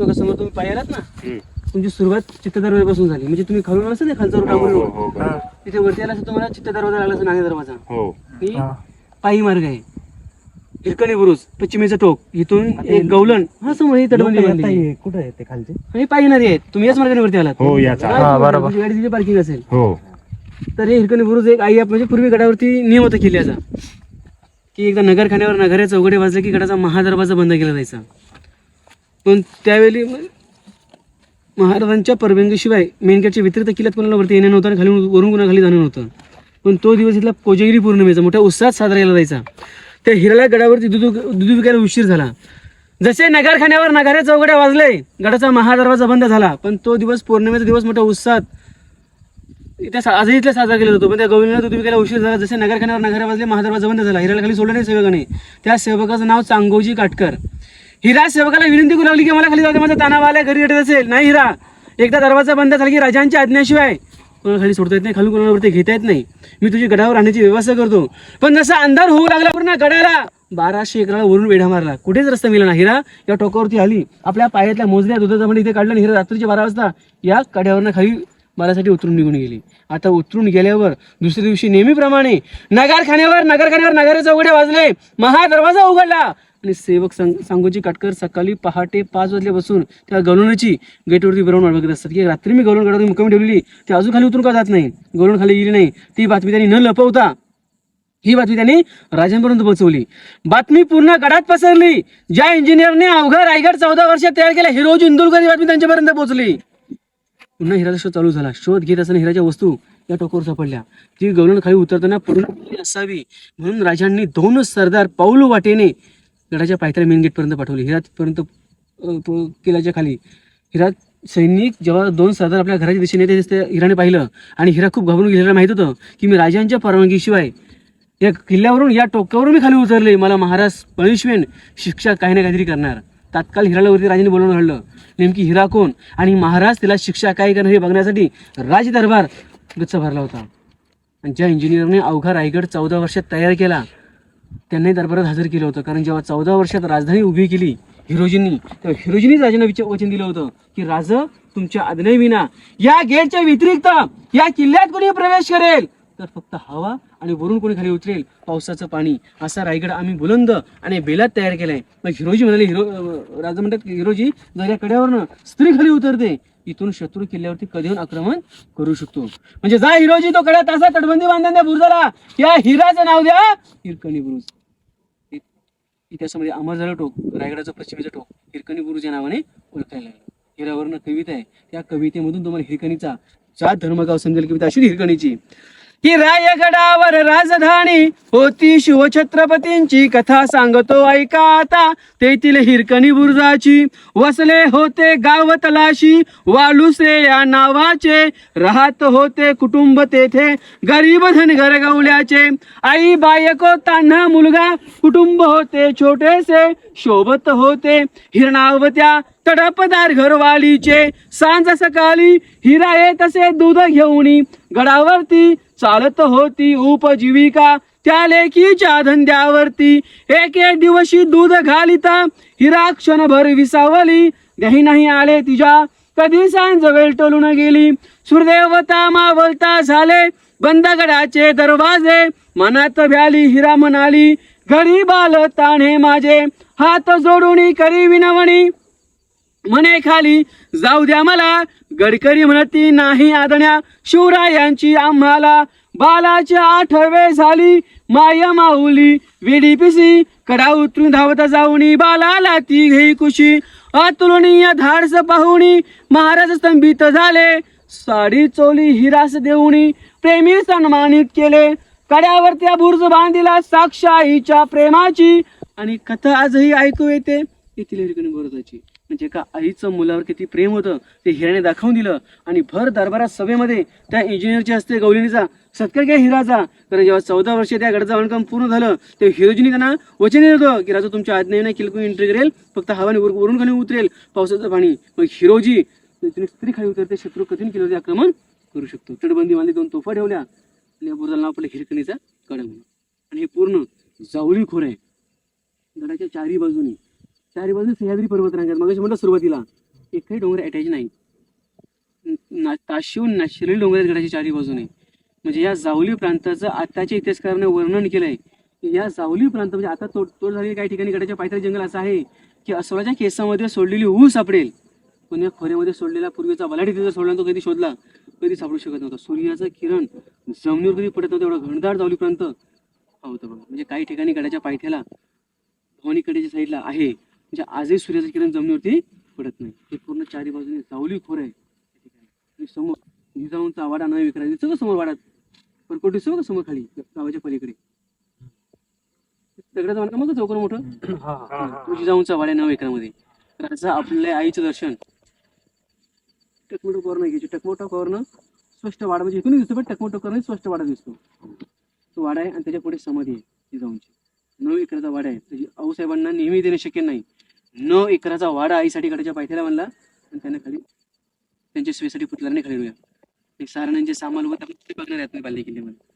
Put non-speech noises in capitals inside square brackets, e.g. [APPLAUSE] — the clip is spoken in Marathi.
तो का समोर तुम्ही पाय आलात ना. तुमची सुरुवात चित्त दरवाजापासून झाली. म्हणजे तुम्ही खालून आला ना खालचा रोड हो, हो, हो. तिथे वरती आला असं तुम्हाला चित्त दरवाजा लागला असं नाणे दरवाजा. हो. पायी मार्ग आहे. हिरकणी बुरुज पश्चिमेचं टोक इथून एक गवलन हा समोर ही तटबंदी बांधलेली आहे. कुठे आहे ते खालचे? हे पायी नदी आहेत. तुम्ही याच मार्गाने वरती आलात. हो, याच हा, हा, बरोबर. तुमची गाडी तिथे पार्किंग असेल. हो. तर हे हिरकणी बुरुज एक आई म्हणजे पूर्वी गडावरती नियम होता किल्ल्याचा. की एकदा नगरखान्यावर नगऱ्या चौघडे वाजले की गडाचा महादरवाजा बंद केला जायचा. पण त्यावेळी महाराजांच्या परवानगीशिवाय मेनगेटच्या व्यतिरिक्त किल्ल्यात कोणाला वरती येणं नव्हतं आणि खाली वरून कोणा खाली जाणं नव्हतं. पण तो दिवस इथला कोजगिरी पौर्णिमेचा मोठ्या उत्साहात साजरा केला जायचा. त्या हिराला गडावरती दुधू दुधू विकायला उशीर झाला. जसे नगारखान्यावर नगाऱ्या चौघड्या वाजले गडाचा महादरवाजा बंद झाला पण तो दिवस पौर्णिमेचा दिवस मोठ्या उत्साहात त्या सा- आजही इथला साजरा केला जातो. पण त्या गोविंदला दूध विकायला उशीर झाला. जसे नगरखान्यावर नगर वाजले महादरवाजा बंद झाला. हिराला खाली सोडलं नाही. सेवकाने त्या सेवकाचं नाव चांगोजी काटकर. हिरा सेवकाला विनंती करू लागली की मला खाली जाऊ दे माझा आला घरी येत असेल. नाही हिरा एकदा दरवाजा बंद झाला की राजांच्या आज्ञाशिवाय कोणाला खाली सोडता येत नाही खाली कोणावरती घेता येत नाही. मी तुझी गडावर राहण्याची व्यवस्था करतो. पण जसा अंधार होऊ लागला पूर्ण गडाला बाराशे एकराला वरून वेढा मारला. कुठेच रस्ता मिळाला हिरा. या टोकावरती आली. आपल्या पायातल्या मोजल्या दुधाचा म्हणजे इथे काढलं हिरा रात्रीच्या बारा वाजता या कड्यावरनं खाली बालासाठी उतरून निघून गेली. आता उतरून गेल्यावर दुसऱ्या दिवशी नेहमीप्रमाणे नगारखान्यावर नगरखान्यावर नगराचे उघड्या वाजले. महा दरवाजा उघडला. आणि सेवक सांग सांगोजी काटकर सकाळी पहाटे पाच वाजल्यापासून त्या गवळणाची गेटवरती बिरवून वाट बघत असतात. की रात्री मी गवळण गडावरती मुक्कामी ठेवलेली. ती अजून खाली उतरून का जात नाही? गवळण खाली गेली नाही. ती बातमी त्यांनी न लपवता ही बातमी त्यांनी राजांपर्यंत पोहोचवली. बातमी पूर्ण गडात पसरली. ज्या इंजिनियरने अवघा रायगड चौदा वर्षात तयार केला हिरोजी इंदुलकर ही बातमी त्यांच्यापर्यंत पोहोचली. पुन्हा हिराचा शोध चालू झाला. शोध घेत असताना हिराच्या वस्तू या टोकावर सापडल्या. ती गवळण खाली उतरताना पूर्ण असावी म्हणून राजांनी दोन सरदार पाऊल वाटेने गडाच्या पायथ्याला मेन गेटपर्यंत पाठवली. हिरातपर्यंत किल्ल्याच्या खाली. हिरात सैनिक जेव्हा दोन सरदार आपल्या घराच्या दिशेने येते ते हिराने पाहिलं. आणि हिरा खूप घाबरून गेलेला माहीत होतं की मी राजांच्या परवानगीशिवाय या किल्ल्यावरून या टोकावरून मी खाली उतरले. मला महाराज पनिशमेंट शिक्षा काही ना काहीतरी करणार. तात्काळ हिराला वरती राजाने बोलवून घडलं नेमकी हिरा कोण? आणि महाराज तिला शिक्षा काय करणार हे बघण्यासाठी राजदरबार गच्च भरला होता. आणि ज्या इंजिनियरने अवघा रायगड चौदा वर्षात तयार केला त्यांनाही दरबारात हजर केलं होतं. कारण जेव्हा चौदा वर्षात राजधानी उभी केली हिरोजींनी तेव्हा हिरोजींनीच राजांना विचार वचन दिलं होतं की राज तुमच्या आज्ञेविना या गेटच्या व्यतिरिक्त या किल्ल्यात कोणी प्रवेश करेल? तर फक्त हवा आणि वरून कोणी खाली उतरेल? पावसाचं पाणी. असा रायगड आम्ही बुलंद आणि बेलात तयार केला आहे मग हिरोजी म्हणाले हिरो राजा म्हणतात की हिरोजी जर या कड्यावरनं स्त्री खाली उतरते. इथून शत्रू किल्ल्यावरती कधी येऊन आक्रमण करू शकतो. म्हणजे जा हिरोजी तो कड्या तासा तटबंदी बांधून द्या बुरुजाला. या हिराचं नाव द्या हिरकणी बुरुज. इतिहासामध्ये अमरझाला टोक रायगडाचं पश्चिमेचं टोक हिरकणी बुरुज या नावाने ओळखायला लागलं. हिरावरनं कविता आहे. त्या कवितेमधून तुम्हाला हिरकणीचा जात धर्मगाव समजेल कविता अशी हिरकणीची. की रायगडावर राजधानी होती शिवछत्रपतींची कथा सांगतो ऐका आता. तेथील हिरकणी बुरुजाची वसले होते गाव तलाशी. वालुसे या नावाचे राहत होते कुटुंब तेथे. गरीब धनगर गवल्याचे. आई बायको तान्हा मुलगा कुटुंब होते छोटेसे शोभत होते. हिरणावत्या तडपदार घरवालीचे सांज सकाळी हिरा ये तसे दूध घेऊन गडावरती चालत होती उपजीविका. त्या लेकीच्या धंद्यावरती एक एक दिवशी दूध घालिता. हिरा क्षणभर विसावली. नाही नाही आले तिच्या. कधी सांज वेळ टोलून गेली. सुरदेवता मावलता झाले. बंद गडाचे दरवाजे मनात भ्याली. हिरा म्हणाली घरी बाल ताणे माझे हात जोडून करी विनवणी. म्हणे खाली जाऊ द्या मला गडकरी म्हणती नाही आदण्या शिवरायांची आम्हाला बालाची आठवे झाली माया माऊली वेडी पिसी कडा उतरून धावत जाऊनी बालाला ती घेई कुशी अतुलनीय धाडस पाहुणी महाराज स्तंभित झाले साडी चोली हिरास देऊनी प्रेमी सन्मानित केले कड्यावर त्या बुर्ज बांधिला साक्षाईच्या प्रेमाची आणि कथा आजही ऐकू येते. येथील हिरकणी म्हणजे एका आईचं मुलावर किती प्रेम होतं ते हिराने दाखवून दिलं. आणि भर दरबारात सभेमध्ये त्या इंजिनियरच्या हस्ते गवलिनीचा सत्कार घ्या हिराचा. कारण जेव्हा चौदा वर्ष त्या गडाचं बांधकाम पूर्ण झालं तेव्हा हिरोजीने त्यांना वचन दिलं होतं की राजा तुमच्या आज्ञेने किलकून एंट्री करेल फक्त हवाने वरून खाली उतरेल पावसाचं पाणी. मग हिरोजी तिने स्त्री खाली उतरते शत्रू कठीण केलं आक्रमण करू शकतो. तटबंदी बांधली दोन तोफा ठेवल्या. आणि बुरुजाला नाव हिरकणीचा कडा आणि हे पूर्ण जावळी खोर आहे. गडाच्या चारी बाजूनी चारी बाजूने सह्याद्री पर्वत रांगेत. मग म्हटलं सुरुवातीला एकही डोंगर अटॅच नाही. ना ताशिव नॅचरली डोंगर आहेत गडाच्या चारी बाजूने म्हणजे या जावली प्रांताचं आताच्या इतिहासकाराने वर्णन केलंय. की या जावली प्रांत म्हणजे आता तोड तोड झालेली काही ठिकाणी गडाच्या पायथ्याचे जंगल असं आहे की अस्वलाच्या केसामध्ये सोडलेली ऊस सापडेल. पण या खोऱ्यामध्ये सोडलेला पूर्वीचा बलाडी तिथं सोडला तो कधी शोधला कधी सापडू शकत नव्हता. सूर्याचं किरण जमिनीवर कधी पडत नव्हतं एवढं घनदाट जावली प्रांत. हा होतं बघा. म्हणजे काही ठिकाणी गडाच्या पायथ्याला भवानीकडेच्या साईडला आहे. म्हणजे आजही सूर्याचं किरण जमिनीवरती पडत नाही. हे पूर्ण चारी बाजूने जावली खोर आहे. आणि समोर जिजाऊंचा वाडा नाही विकरा दिसतो का समोर वाडात परकोट का समोर खाली गावाच्या पलीकडे. दगडाचा वाडा मग चौकोन मोठं? [CLEARS THROAT] जिजाऊंचा वाडा नऊ एकरामध्ये तर असं आपल्या आईचं दर्शन. टकमोटो कवरनं घ्यायचे. टकमोटो कवरनं स्पष्ट वाडा म्हणजे इथून दिसतो पण टकमोटो कवरनं स्पष्ट वाडा दिसतो. तो वाडा आहे आणि त्याच्या पुढे समाधी आहे जिजाऊंची नऊ एकराचा वाडा आहे. त्याची आऊसाहेबांना नेहमी देणे शक्य नाही. नऊ एकराचा वाडा आईसाठी गडाच्या पायथ्याला म्हणला आणि त्यांना खाली त्यांच्या सोयीसाठी पुतळ्याने खाली ते एक म्हणजे सामान होत बघणार आहेत बाल्य किल्ल्यामध्ये